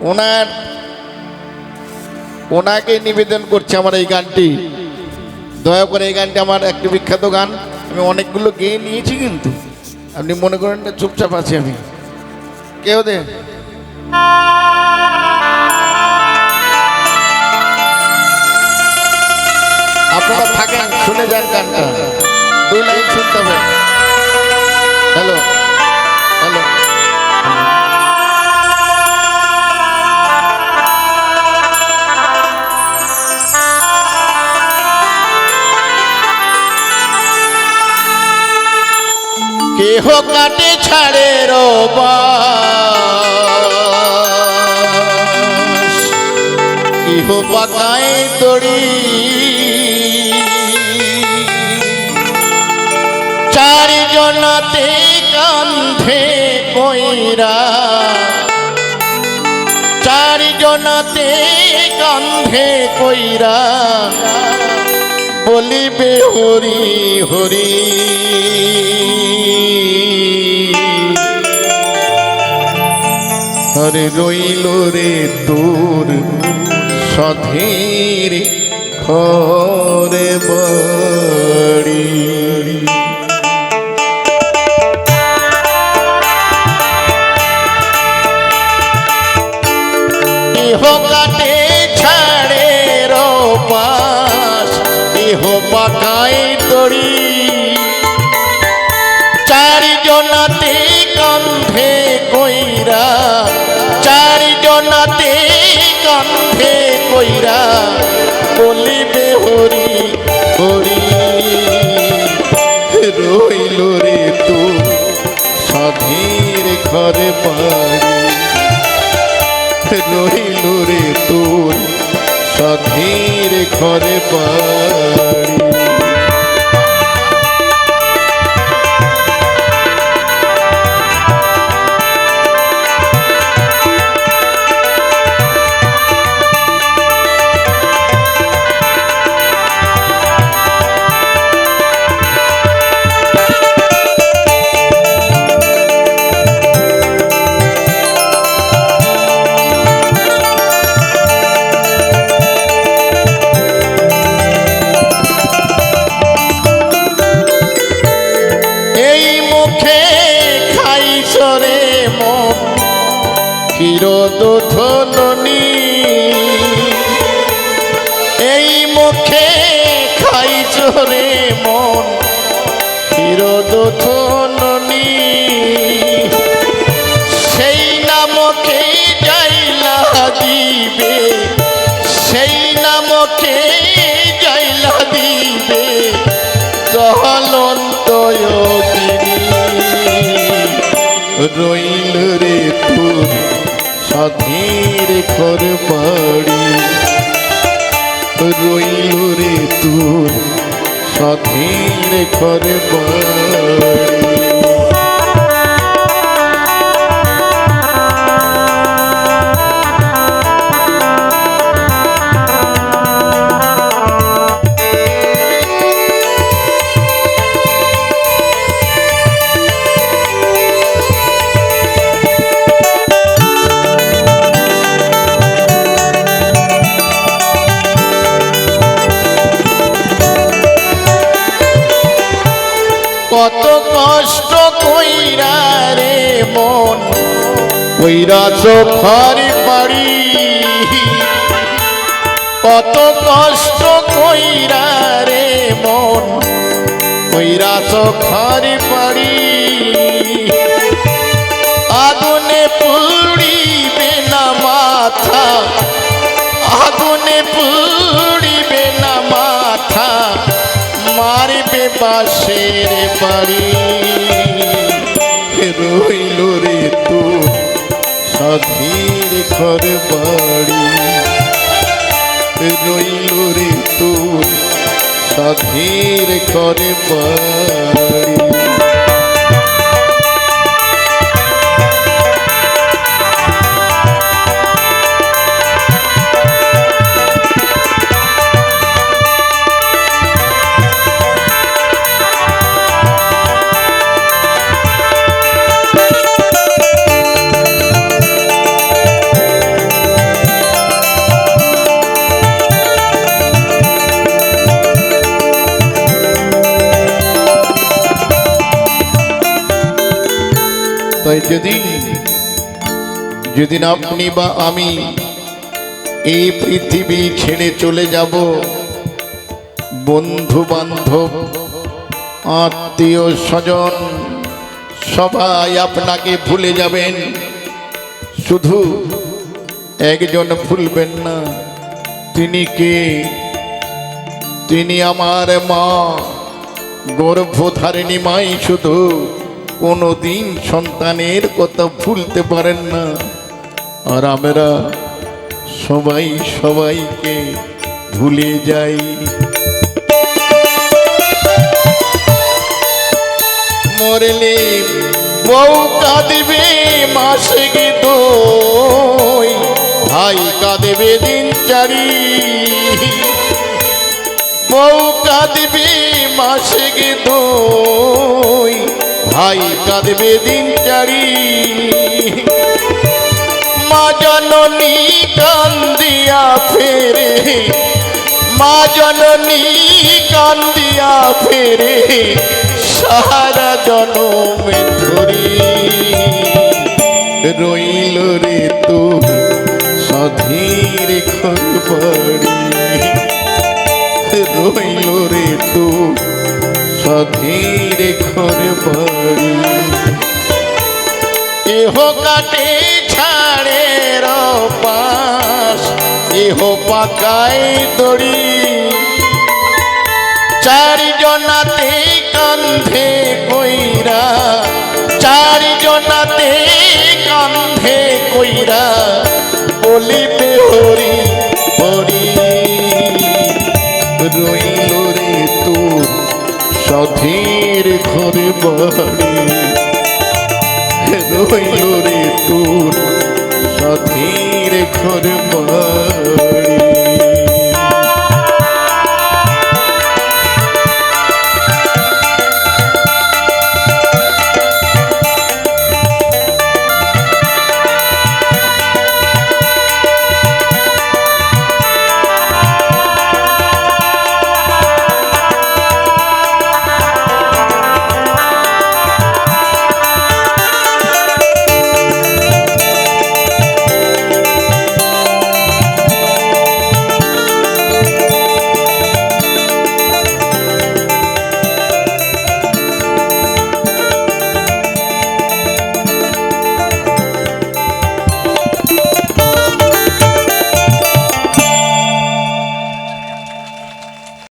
ওনার, ওনাকে নিবেদন করছে আমার এই গানটি। দয়া করে এই গানটি আমার একটি বিখ্যাত গান। আমি অনেকগুলো গেয়ে নিয়েছি কিন্তু। আপনি মনে করেন না, চুপচাপ আছি আমি। কেউ দে। আপনারা থাকেন, শুনে যান গানটা। দুই লাইন শুনতে হবে। হ্যালো। হ্যালো। কেহ কাটে ছাড়ে রবাস কেহ পাকায় দড়ি চারজনাতে কান্ধে কইরা। চারজনাতে কান্ধে কইরা। বলিবে হরি হরি। হরে রইল রে তোর সধীর ঘরে বাড়ি। কাটে ছাড়ে রোপাস ইহ পাকায় তরি কইরা বলিবে হরি হরি রইল রে তু সাধীর ঘরে বাড়ি। রইল রে তোর সাধীর ঘরে বাড়ি। ক্ষীরদোধনী এই মুখে খাইছ রে মন ক্ষীরদোধনী সেই নামকে যাইলা দিবে সেই নামকে যাইলা দিবে চলন্ত রইল স্বাধীর কর পাড়ি রইল রে তোর স্বাধীর কর বাড়ি। কত কষ্ট কইরা রে মন। কইরা চোখার বাড়ি কত কষ্ট কইরা রে মন। কইরা চোখার বাড়ি আগুনে পুড়িবে না মাথা। আগুনে পুড়িবে বাসের বাড়ি। রইল রে তো সাধীর ঘর বাড়ি। রইল রে তো সাধীর ঘর বাড়ি। তাই যেদিন যেদিন আপনি বা আমি এই পৃথিবী ছেড়ে চলে যাব বন্ধু বান্ধব আত্মীয় স্বজন, সবাই আপনাকে ভুলে যাবেন। শুধু একজন ভুলবেন না, তিনি কে? তিনি আমার মা, গর্ভধারিণী মাই শুধু। কোনো দিন সন্তানের কথা ভুলতে পারেন না। আর আমরা সবাই সবাইকে ভুলে যাই। মরলে বউ কাঁদবে মাসে গীত ভাই কাঁদবে দিন চারি। বউ কাঁদবে মাসে গীত ভাই কাঁদবে দিন চারি মা জননী কান্দিয়া ফেরে। মা জননী কান্দিয়া ফেরে। সারা জনমে ধরি। রইল রে তোর সধীর খবরি রইল রে তোর সধীর খবরি এহ কাটে ছাড়ে পাশ, এহ পাকাই দড়ি। চারি জনাতে কান্ধে কইরা চারি জনাতে কান্ধে কইরা বলিবে হরি হরি। রইল রে তোর সধীর ঘরে বাড়ি। রইল রে তোর সধীর ঘরে বাড়ি।